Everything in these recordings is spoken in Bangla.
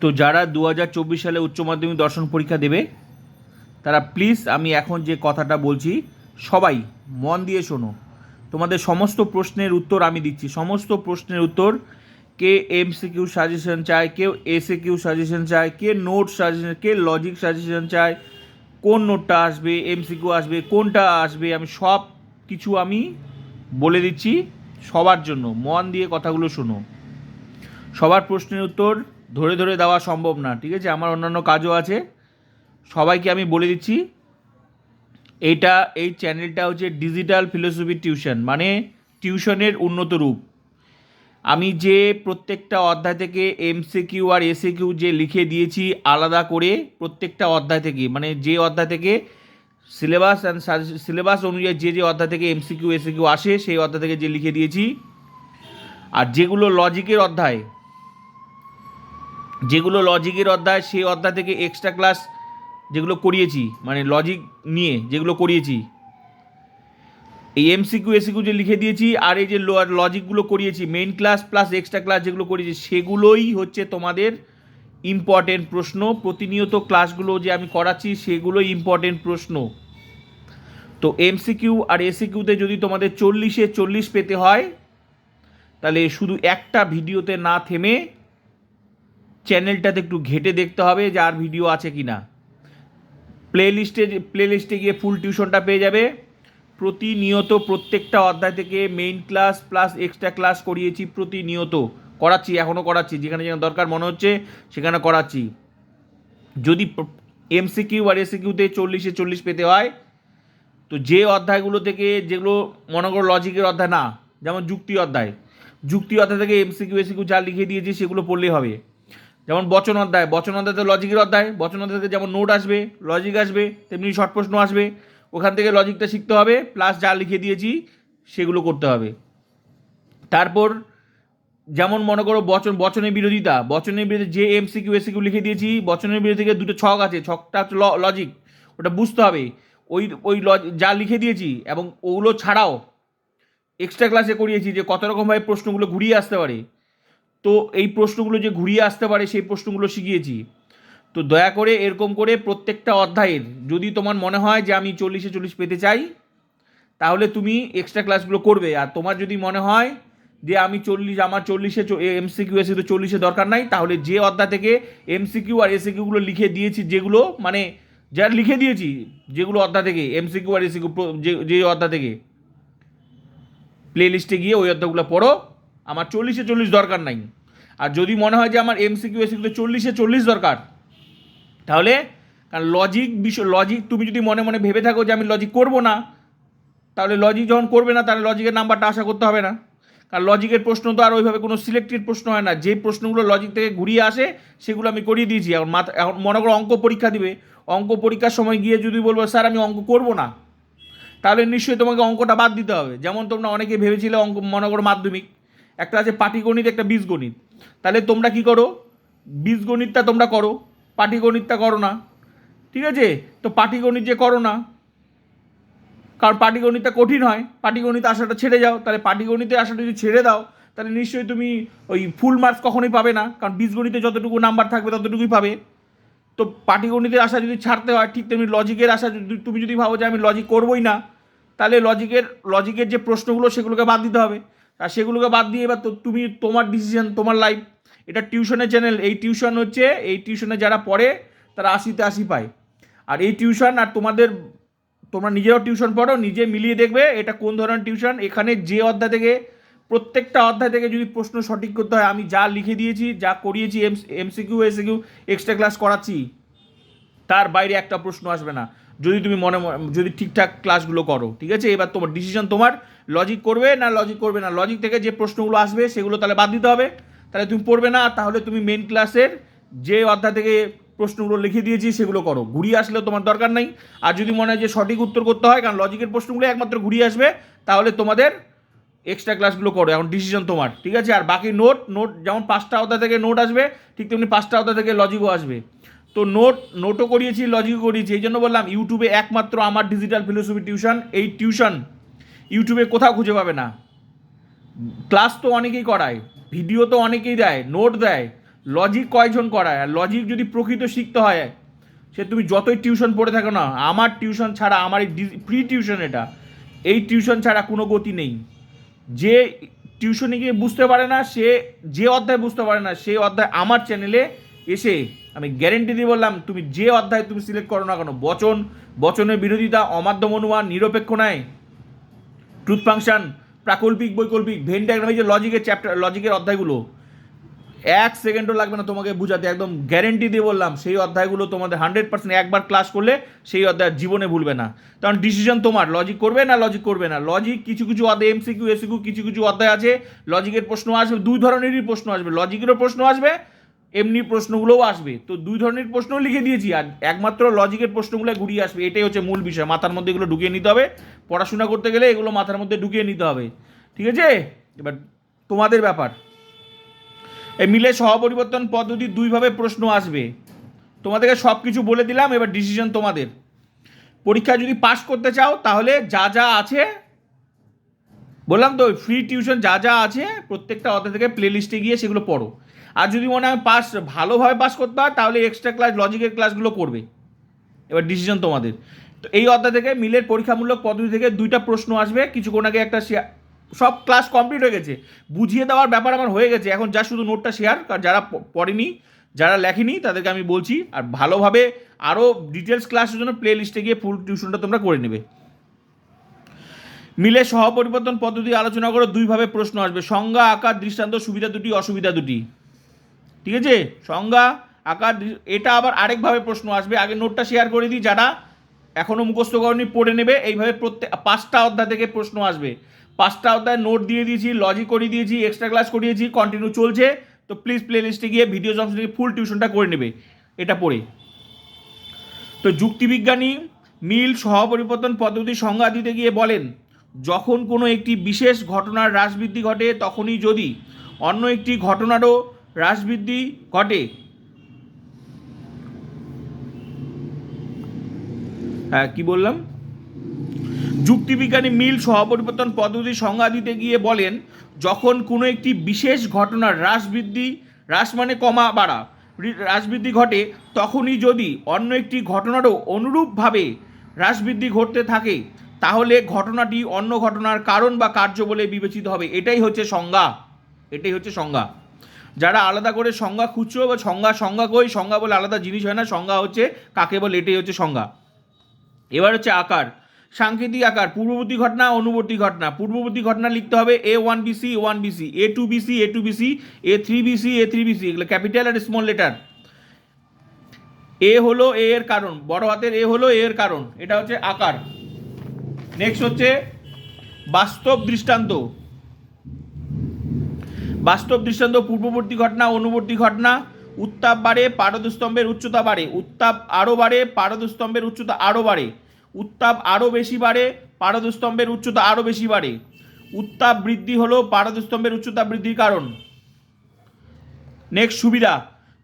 তো যারা দু হাজার চব্বিশ সালে উচ্চ মাধ্যমিক দর্শন পরীক্ষা দেবে, তারা প্লিজ আমি এখন যে কথাটা বলছি, সবাই মন দিয়ে শোনো। তোমাদের সমস্ত প্রশ্নের উত্তর আমি দিচ্ছি। সমস্ত প্রশ্নের উত্তর, কে এমসিকিউ সাজেশন চায় কেউ এসে কিউ সাজেশন চায়, কে নোট সাজেশন কে লজিক সাজেশন চায়, কোন নোটটা আসবে এমসিকিউ আসবে, কোনটা আসবে, আমি সব কিছু আমি বলে দিচ্ছি সবার জন্য। মন দিয়ে কথাগুলো শোনো। সবার প্রশ্নের উত্তর ধরে ধরে দেওয়া সম্ভব না, ঠিক আছে? আমার অন্যান্য কাজও আছে। সবাইকে আমি বলে দিচ্ছি এইটা এই চ্যানেলটা হচ্ছে ডিজিটাল ফিলোসফি টিউশন মানে টিউশনের উন্নত রূপ। আমি যে প্রত্যেকটা অধ্যায় থেকে এমসিকিউ আর এসিকিউ যে লিখে দিয়েছি, আলাদা করে প্রত্যেকটা অধ্যায় থেকে মানে যে অধ্যায় থেকে সিলেবাস অ্যান্ড সিলেবাস অনুযায়ী যে যে অধ্যায় থেকে এমসিকিউ এসিকিউ আসে, সেই অধ্যায় থেকে যে লিখে দিয়েছি। আর যেগুলো লজিকের অধ্যায় যেগুলো লজিকের অধ্যায়, সেই অধ্যায় থেকে এক্সট্রা ক্লাস যেগুলো করিয়েছি মানে লজিক নিয়ে যেগুলো করিয়েছি। এই এমসিকিউ এসিকিউ যে লিখে দিয়েছি, আর এই যে লজিকগুলো করিয়েছি main class plus extra class যেগুলো করিয়েছি, সেগুলোই হচ্ছে তোমাদের ইম্পর্টেন্ট প্রশ্ন। প্রতিনিয়ত ক্লাসগুলো যে আমি করাচ্ছি, সেগুলোই ইম্পর্টেন্ট প্রশ্ন। তো এমসিকিউ আর এসিকিউতে যদি তোমাদের চল্লিশে চল্লিশ পেতে হয়, তাহলে শুধু একটা ভিডিওতে না থেমে চ্যানেলটাতে একটু ঘেটে দেখতে হবে যে আর ভিডিও আছে কি না প্লে লিস্টে প্লে লিস্টে গিয়ে ফুল টিউশনটা পেয়ে যাবে। প্রতিনিয়ত প্রত্যেকটা অধ্যায় থেকে main class plus extra class করিয়েছি প্রতিনিয়ত। করাচ্ছি, এখনও করাচ্ছি, যেখানে যেখানে দরকার মনে হচ্ছে সেখানে করাচ্ছি। যদি এমসিকিউ আর এসিকিউতে চল্লিশে চল্লিশ পেতে হয়, তো যে অধ্যায়গুলো থেকে যেগুলো মনে করো লজিকের অধ্যায় না, যেমন যুক্তি অধ্যায়। যুক্তি অধ্যায় থেকে এমসিকিউ এসিকিউ যা লিখে দিয়েছি সেগুলো পড়লেই হবে। যেমন বচন অধ্যায় বচন অধ্যায় তো লজিকের অধ্যায়। বচন অধ্যায় থেকে যেমন নোট আসবে লজিক আসবে, তেমনি শর্ট প্রশ্ন আসবে। ওখান থেকে লজিকটা শিখতে হবে প্লাস যা লিখে দিয়েছি সেগুলো করতে হবে। তারপর যেমন মনে করো বচন, বচনের বিরোধিতা, বচনের বিরোধী যে এমসিকিউ এসিকিউ লিখে দিয়েছি, বচনের বিরোধী থেকে দুটো ছক আছে, ছকটা হচ্ছে লজিক ওটা বুঝতে হবে। ওই ওই লজ যা লিখে দিয়েছি এবং ওগুলো ছাড়াও এক্সট্রা ক্লাসে করিয়েছি যে কত রকমভাবে প্রশ্নগুলো ঘুরিয়ে আসতে পারে। তো এই প্রশ্নগুলো যে ঘুরিয়ে আসতে পারে, সেই প্রশ্নগুলো শিখিয়েছি। তো দয়া করে এরকম করে প্রত্যেকটা অধ্যায়ের, যদি তোমার মনে হয় যে আমি চল্লিশে চল্লিশ পেতে চাই, তাহলে তুমি এক্সট্রা ক্লাসগুলো করবে। আর তোমার যদি মনে হয় যে আমি চল্লিশ, আমার চল্লিশে এমসিকিউ এসে তো চল্লিশে দরকার নাই, তাহলে যে অধ্যায় থেকে এমসিকিউ আর এসিকিউগুলো লিখে দিয়েছি, যেগুলো মানে যা লিখে দিয়েছি, যেগুলো অধ্যায় থেকে এমসিকিউ আর এসিকিউ যে যে অধ্যায় থেকে প্লে লিস্টে গিয়ে ওই অধ্যায়গুলো পড়ো। আমার চল্লিশে চল্লিশ দরকার নাই। আর যদি মনে হয় যে আমার এমসিকিউ এসিকিউ চল্লিশে চল্লিশ দরকার, তাহলে কারণ লজিক বিষয় লজিক তুমি যদি মনে মনে ভেবে থাকো যে আমি লজিক করব না, তাহলে লজিক যখন করবে না, তাহলে লজিকের নাম্বারটা আশা করতে হবে না। কারণ লজিকের প্রশ্ন তো আর ওইভাবে কোনো সিলেক্টেড প্রশ্ন হয় না। যে প্রশ্নগুলো লজিক থেকে ঘুরিয়ে আসে, সেগুলো আমি করিয়ে দিয়েছি। এখন মাথা, এখন মনে করো অঙ্ক পরীক্ষা দিবে। অঙ্ক পরীক্ষার সময় গিয়ে যদি বলব, স্যার, আমি অঙ্ক করব না, তাহলে নিশ্চয়ই তোমাকে অঙ্কটা বাদ দিতে হবে। যেমন তোমরা অনেকে ভেবেছিলে অঙ্ক, মনে করো মাধ্যমিক। একটা আছে পাটিগণিত, একটা বীজগণিত। তাহলে তোমরা কি করো? বীজগণিতটা তোমরা করো, পাটিগণিতটা করো না। ঠিক আছে? তো পাটিগণিত যে করো না, কারণ পাটিগণিতটা কঠিন হয়, পাটিগণিত আশাটা ছেড়ে যাও। তাহলে পাটিগণিতে আশাটা যদি ছেড়ে দাও, তাহলে নিশ্চয়ই তুমি ওই ফুল মার্কস কখনোই পাবে না, কারণ বীজগণিতে যতটুকু নাম্বার থাকবে, ততটুকুই পাবে। তো পাটিগণিতের আশা যদি ছাড়তে হয়, ঠিক তেমনি লজিকের আশা যদি, তুমি যদি ভাবো যে আমি লজিক করবোই না, তাহলে লজিকের লজিকের যে প্রশ্নগুলো, সেগুলোকে বাদ দিতে হবে। আর সেগুলোকে বাদ দিয়ে এবার তো তুমি তোমার ডিসিশন তোমার লাইফ এটা টিউশনের চ্যানেল এই টিউশন হচ্ছে, এই টিউশনে যারা পড়ে, তারা আশিতে আশি পায়। আর এই টিউশন আর তোমাদের, তোমরা নিজেরাও টিউশন পড়ো, নিজে মিলিয়ে দেখবে এটা কোন ধরনের টিউশন এখানে যে অধ্যায় থেকে, প্রত্যেকটা অধ্যায় থেকে যদি প্রশ্ন সঠিক করতে হয়, আমি যা লিখে দিয়েছি, যা করিয়েছি M MCQ SAQ extra class করাচ্ছি, তার বাইরে একটা প্রশ্ন আসবে না। যদি তুমি মনে যদি ঠিকঠাক ক্লাসগুলো করো, ঠিক আছে? এবার তোমার ডিসিশন তোমার লজিক করবে না লজিক করবে না? লজিক থেকে যে প্রশ্নগুলো আসবে, সেগুলো তাহলে বাদ দিতে হবে। তাহলে তুমি পড়বে না, তাহলে তুমি মেন ক্লাসের যে অধ্যায় থেকে প্রশ্নগুলো লিখে দিয়েছি, সেগুলো করো। ঘুরিয়ে আসলেও তোমার দরকার নেই। আর যদি মনে হয় যে সঠিক উত্তর করতে হয়, কারণ লজিকের প্রশ্নগুলো একমাত্র ঘুরিয়ে আসবে, তাহলে তোমাদের এক্সট্রা ক্লাসগুলো করো। এখন ডিসিশন তোমার, ঠিক আছে? আর বাকি নোট নোট যেমন পাঁচটা অধ্যায় থেকে নোট আসবে, ঠিক তেমনি পাঁচটা অধ্যায় থেকে লজিকও আসবে। তো নোট নোটও করিয়েছি লজিকও করিয়েছি। এই জন্য বললাম ইউটিউবে একমাত্র আমার ডিজিটাল ফিলোসফি টিউশন এই টিউশন ইউটিউবে কোথাও খুঁজে পাবে না। ক্লাস তো অনেকেই করায় ভিডিও তো অনেকেই দেয় নোট দেয় লজিক কয়জন করায়? আর লজিক যদি প্রকৃত শিখতে হয়, সে তুমি যতই টিউশন পড়ে থাকো না, আমার টিউশন ছাড়া, আমার এই ফ্রি টিউশন এটা, এই টিউশন ছাড়া কোনো গতি নেই। যে টিউশনে গিয়ে বুঝতে পারে না, সে যে অধ্যায় বুঝতে পারে না, সেই অধ্যায় আমার চ্যানেলে এসে আমি গ্যারেন্টি দিয়ে বললাম, তুমি যে অধ্যায় তুমি সিলেক্ট করো না কেন, বচন, বচনের বিরোধিতা অমাধ্যম অনুমান নিরপেক্ষ নয়। ট্রুথ ফাংশন প্রাকল্পিক, বৈকল্পিক ভেন এই যে লজিকের চ্যাপ্টার লজিকের অধ্যায়গুলো, এক সেকেন্ডও লাগবে না তোমাকে বুঝাতে, একদম গ্যারেন্টি দিয়ে বললাম, সেই অধ্যায়গুলো তোমাদের হান্ড্রেড পার্সেন্ট একবার ক্লাস করলে সেই অধ্যায় জীবনে ভুলবে না। কারণ ডিসিশন তোমার লজিক করবে না লজিক করবে না। লজিক কিছু কিছু অধ্যায় এমসিকিউ এসিকিউ কিছু কিছু অধ্যায় আছে লজিকের প্রশ্ন আসবে, দুই ধরনেরই প্রশ্ন আসবে। লজিকেরও প্রশ্ন আসবে এমনি প্রশ্নগুলোও আসবে। তো দুই ধরনের প্রশ্ন লিখে দিয়েছি, আর একমাত্র লজিকের প্রশ্নগুলো ঘুরিয়ে আসবে। এটাই হচ্ছে মূল বিষয়, মাথার মধ্যে এগুলো ঢুকিয়ে নিতে হবে। পড়াশোনা করতে গেলে এগুলো মাথার মধ্যে ঢুকিয়ে নিতে হবে। ঠিক আছে? এবার তোমাদের ব্যাপার। এই মিলে সহপরিবর্তন পদ্ধতি দুইভাবে প্রশ্ন আসবে। তোমাদেরকে সব কিছু বলে দিলাম, এবার ডিসিশন তোমাদের। পরীক্ষা যদি পাশ করতে চাও, তাহলে যা যা আছে, বললাম তো ফ্রি টিউশন যা যা আছে, প্রত্যেকটা অধ্যায় থেকে প্লে লিস্টে গিয়ে সেগুলো পড়ো। আর যদি মনে হয় পাস ভালোভাবে পাস করতে হয়, তাহলে এক্সট্রা ক্লাস লজিকের ক্লাসগুলো করবে। এবার ডিসিশন তোমাদের। তো এই অধ্যায় থেকে মিলের পরীক্ষামূলক পদ্ধতি থেকে দুইটা প্রশ্ন আসবে। কিছুক্ষণ আগে একটা শেয়ার সব ক্লাস কমপ্লিট হয়ে গেছে। বুঝিয়ে দেওয়ার ব্যাপার আমার হয়ে গেছে। এখন যা শুধু নোটটা শেয়ার যারা পড়েনি, যারা লেখেনি, তাদেরকে আমি বলছি, আর ভালোভাবে আরও ডিটেলস ক্লাসের জন্য প্লে লিস্টে গিয়ে ফুল টিউশনটা তোমরা করে নেবে। মিলে সহপরিবর্তন পদ্ধতি আলোচনা করে, দুইভাবে প্রশ্ন আসবে। সংজ্ঞা, আকার, দৃষ্টান্ত, সুবিধা দুটি, অসুবিধা দুটি। ঠিক আছে? সংজ্ঞা, আকার এটা আবার আরেকভাবে প্রশ্ন আসবে। আগে নোটটা শেয়ার করে দিই, যারা এখনও মুখস্থ করেনি, পড়ে নেবে। এইভাবে প্রত্যেক পাঁচটা অধ্যায় থেকে প্রশ্ন আসবে। পাঁচটা অধ্যায় নোট দিয়ে দিয়েছি লজিক করিয়ে দিয়েছি এক্সট্রা ক্লাস করিয়েছি কন্টিনিউ চলছে। তো প্লিজ প্লে লিস্টে গিয়ে ভিডিও অপশন থেকে ফুল টিউশনটা করে নেবে। এটা পড়ে। তো যুক্তিবিজ্ঞানী মিল সহপরিবর্তন পদ্ধতির সংজ্ঞা দিতে গিয়ে বলেন, যখন কোনো একটি বিশেষ ঘটনার হ্রাসবৃদ্ধি ঘটে, তখনই যদি অন্য একটি ঘটনারও হ্রাসবৃদ্ধি ঘটে। হ্যাঁ কি বললাম? যুক্তিবিজ্ঞানী মিল সহপরিবর্তন পদ্ধতির সংজ্ঞা দিতে গিয়ে বলেন, যখন কোনো একটি বিশেষ ঘটনার হ্রাস বৃদ্ধি হ্রাস মানে কমা বাড়া রি- হ্রাস বৃদ্ধি ঘটে, তখনই যদি অন্য একটি ঘটনারও অনুরূপভাবে হ্রাস বৃদ্ধি ঘটতে থাকে, তাহলে ঘটনাটি অন্য ঘটনার কারণ বা কার্য বলে বিবেচিত হবে। এটাই হচ্ছে সংজ্ঞা। এটাই হচ্ছে সংজ্ঞা। যারা আলাদা করে সংজ্ঞা খুঁজছো, বা সংজ্ঞা সংজ্ঞা কই? সংজ্ঞা বলে আলাদা জিনিস হয় না, সংজ্ঞা হচ্ছে কাকে বলে, এটাই হচ্ছে সংজ্ঞা। এবার হচ্ছে আকার। সাংকেতিক আকার, পূর্ববর্তী ঘটনা, অনুবর্তী ঘটনা। পূর্ববর্তী ঘটনা লিখতে হবে A one BC one BC A two BC A two BC A three BC A three BC এগুলো ক্যাপিটাল আর স্মল লেটার এ হলো এ এর কারণ, বড় হাতের এ হলো এ এর কারণ, এটা হচ্ছে আকার। নেক্সট হচ্ছে বাস্তব দৃষ্টান্ত। বাস্তব দৃষ্টান্ত, পূর্ববর্তী ঘটনা, অনুবর্তী ঘটনা, উত্তাপ বাড়ে, পারদস্তম্ভের উচ্চতা বাড়ে, উত্তাপ আরও বাড়ে, পারদস্তম্ভের উচ্চতা আরও বাড়ে, উত্তাপ আরও বেশি বাড়ে, পারদস্তম্ভের উচ্চতা আরও বেশি বাড়ে, উত্তাপ বৃদ্ধি হলো পারদস্তম্ভের উচ্চতা বৃদ্ধির কারণ। নেক্সট সুবিধা।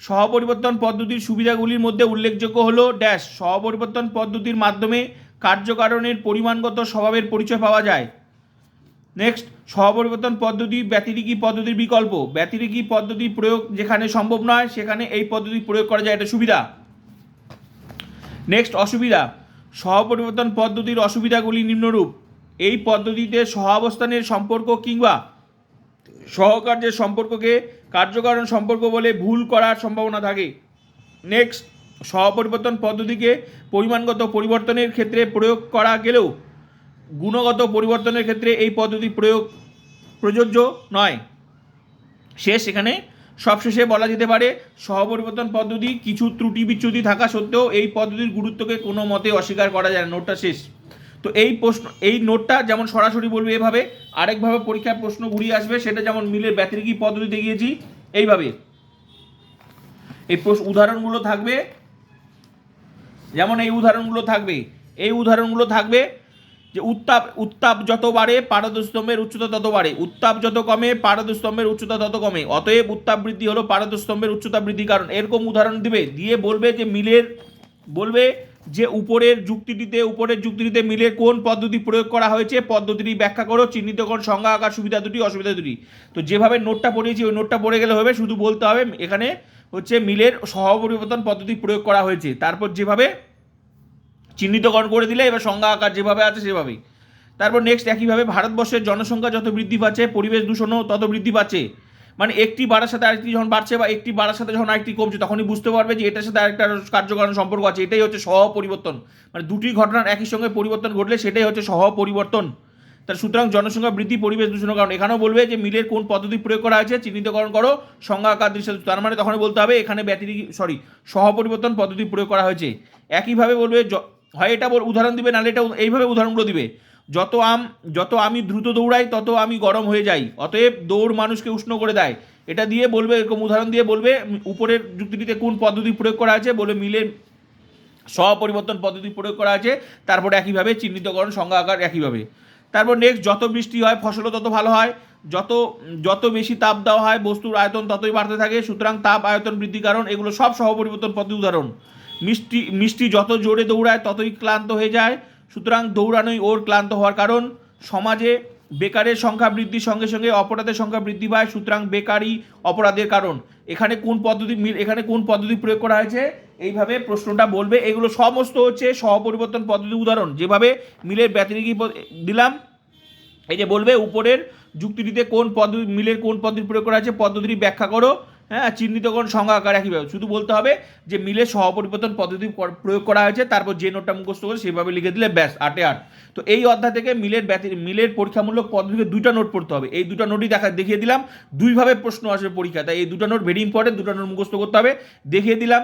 সহপরিবর্তন পদ্ধতির সুবিধাগুলির মধ্যে উল্লেখযোগ্য হলো ড্যাশ সহপরিবর্তন পদ্ধতির মাধ্যমে কার্যকারণের পরিমাণগত স্বভাবের পরিচয় পাওয়া যায়। নেক্সট সহপরিবর্তন পদ্ধতি ব্যতিরিকী পদ্ধতির বিকল্প। ব্যতিরিকী পদ্ধতি প্রয়োগ যেখানে সম্ভব নয়, সেখানে এই পদ্ধতি প্রয়োগ করা যায়, এটা সুবিধা। নেক্সট অসুবিধা। সহপরিবর্তন পদ্ধতির অসুবিধাগুলি নিম্নরূপ। এই পদ্ধতিতে সহাবস্থানের সম্পর্ক কিংবা সহকার্যের সম্পর্ককে কার্যকারণ সম্পর্ক বলে ভুল করার সম্ভাবনা থাকে। নেক্সট সহপরিবর্তন পদ্ধতিকে পরিমাণগত পরিবর্তনের ক্ষেত্রে প্রয়োগ করা গেলেও গুণগত পরিবর্তনের ক্ষেত্রে এই পদ্ধতি প্রয়োগ প্রযোজ্য নয়। শেষ এখানে সবশেষে বলা যেতে পারে, সহপরিবর্তন পদ্ধতি কিছু ত্রুটি বিচ্যুতি থাকা সত্ত্বেও এই পদ্ধতির গুরুত্বকে কোনো মতে অস্বীকার করা যায় না। নোটটা শেষ। তো এই প্রশ্ন, এই নোটটা যেমন সরাসরি বলবে এভাবে, আরেকভাবে পরীক্ষায় প্রশ্ন ঘুরিয়ে আসবে, সেটা যেমন মিলের ব্যতিরিকী পদ্ধতিতে গিয়েছি, এইভাবে। এই উদাহরণগুলো থাকবে, যেমন এই উদাহরণগুলো থাকবে, এই উদাহরণগুলো থাকবে যে উত্তাপ উত্তাপ যত বাড়ে পারদস্তম্ভের উচ্চতা তত বাড়ে। উত্তাপ যত কমে পারদস্তম্ভের উচ্চতা তত কমে। অতএব উত্তাপ বৃদ্ধি হলো পারদস্তম্ভের উচ্চতা বৃদ্ধি কারণ। এরকম উদাহরণ দিবে, দিয়ে বলবে যে মিলের, বলবে যে উপরের যুক্তিটিতে উপরের যুক্তিটিতে মিলে কোন পদ্ধতি প্রয়োগ করা হয়েছে, পদ্ধতিটি ব্যাখ্যা করো, চিহ্নিত কোন সংজ্ঞা, আকার, সুবিধা দুটি, অসুবিধা দুটি। তো যেভাবে নোটটা পড়িয়েছি, ওই নোটটা পড়ে গেলে হবে, শুধু বলতে হবে, এখানে হচ্ছে মিলের সহপরিবর্তন পদ্ধতি প্রয়োগ করা হয়েছে। তারপর যেভাবে চিহ্নিতকরণ করে দিলে, এবার সংজ্ঞা আকার যেভাবে আছে সেভাবেই। তারপর নেক্সট একইভাবে ভারতবর্ষের জনসংখ্যা যত বৃদ্ধি পাচ্ছে, পরিবেশ দূষণও তত বৃদ্ধি পাচ্ছে মানে একটি বাড়ার সাথে আরেকটি যখন বাড়ছে বা একটি বাড়ার সাথে যখন আরেকটি কমছে, তখনই বুঝতে পারবে যে এটার সাথে আরেকটা কার্যকারণ সম্পর্ক আছে। এটাই হচ্ছে সহ পরিবর্তন মানে দুটি ঘটনার একই সঙ্গে পরিবর্তন ঘটলে সেটাই হচ্ছে সহ পরিবর্তন তার সুতরাং জনসংখ্যা বৃদ্ধি, পরিবেশ দূষণের কারণ, এখানেও বলবে যে মিলের কোন পদ্ধতি প্রয়োগ করা হয়েছে, চিহ্নিতকরণ করো, সংজ্ঞা আকার দৃশ্য তার মানে তখন বলতে হবে, এখানে ব্যাটারি সরি সহ পরিবর্তন পদ্ধতি প্রয়োগ করা হয়েছে। একইভাবে বলবে হয় এটা উদাহরণ দিবে, নাহলে এটা এইভাবে উদাহরণগুলো দিবে। যত আম, যত আমি দ্রুত দৌড়াই, তত আমি গরম হয়ে যাই। অতএব দৌড় মানুষকে উষ্ণ করে দেয়। এটা দিয়ে বলবে, এরকম উদাহরণ দিয়ে বলবে, উপরের যুক্তিটিতে কোন পদ্ধতি প্রয়োগ করা আছে বলে মিলে সহপরিবর্তন পদ্ধতি প্রয়োগ করা আছে, তারপর একইভাবে চিহ্নিতকরণ সংজ্ঞা আকার একইভাবে। তারপর নেক্সট যত বৃষ্টি হয়, ফসলও তত ভালো হয়। যত যত বেশি তাপ দেওয়া হয়, বস্তুর আয়তন ততই বাড়তে থাকে, সুতরাং তাপ, আয়তন বৃদ্ধি কারণ, এগুলো সব সহপরিবর্তন পদ্ধতি উদাহরণ। মিষ্টি মিষ্টি যত জোরে দৌড়ায় ততই ক্লান্ত হয়ে যায়। সুতরাং দৌড়ানোই ওর ক্লান্ত হওয়ার কারণ। সমাজে বেকারের সংখ্যা বৃদ্ধির সঙ্গে সঙ্গে অপরাধের সংখ্যা বৃদ্ধি পায়, সুতরাং বেকারই অপরাধের কারণ। এখানে কোন পদ্ধতি এখানে কোন পদ্ধতি প্রয়োগ করা হয়েছে? এইভাবে প্রশ্নটা বলবে। এগুলো সমস্ত হচ্ছে সহপরিবর্তন পদ্ধতি উদাহরণ। যেভাবে মিলের ব্যতিরিকী দিলাম, এই যে বলবে, উপরের যুক্তিটিতে কোন পদ্ধতি, মিলের কোন পদ্ধতি প্রয়োগ করা হয়েছে, পদ্ধতিটি ব্যাখ্যা করো। হ্যাঁ চিহ্নিতকরণ সংজ্ঞা আকার একইভাবে শুধু বলতে হবে যে মিলে সহপরিবর্তন পদ্ধতি প্রয়োগ করা হয়েছে, তারপর যে নোটটা মুখস্থ করে সেভাবে লিখে দিলে ব্যাস, আটে আট। তো এই অধ্যায় থেকে মিলের মিলের পরীক্ষামূলক পদ্ধতিকে দুটো নোট পড়তে হবে। এই দুটো নোটই দেখা দেখিয়ে দিলাম, দুইভাবে প্রশ্ন আসবে পরীক্ষা তাই এই দুটো নোট ভেরি ইম্পর্টেন্ট দুটো নোট মুখস্থ করতে হবে। দেখিয়ে দিলাম,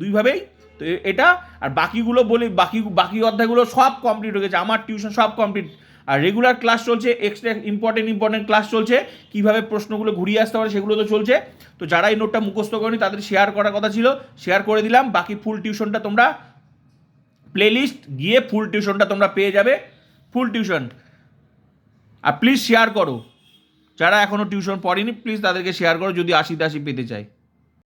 দুইভাবেই তো এটা, আর বাকিগুলো বলি, বাকি বাকি অধ্যায়গুলো সব কমপ্লিট হয়ে গেছে। আমার টিউশন সব কমপ্লিট আর রেগুলার ক্লাস চলছে এক্সট্রা ইম্পর্টেন্ট ইম্পর্টেন্ট ক্লাস চলছে। কীভাবে প্রশ্নগুলো ঘুরিয়ে আসতে পারে সেগুলো তো চলছে। তো যারা এই নোটটা মুখস্থ করেনি, তাদের শেয়ার করার কথা ছিল। শেয়ার করে দিলাম। বাকি ফুল টিউশনটা তোমরা প্লেলিস্ট গিয়ে ফুল টিউশনটা তোমরা পেয়ে যাবে। ফুল টিউশন আর প্লিজ শেয়ার করো। যারা এখনও টিউশন পড়েনি প্লিজ তাদেরকে শেয়ার করো। যদি আশি আশি পেতে চায়।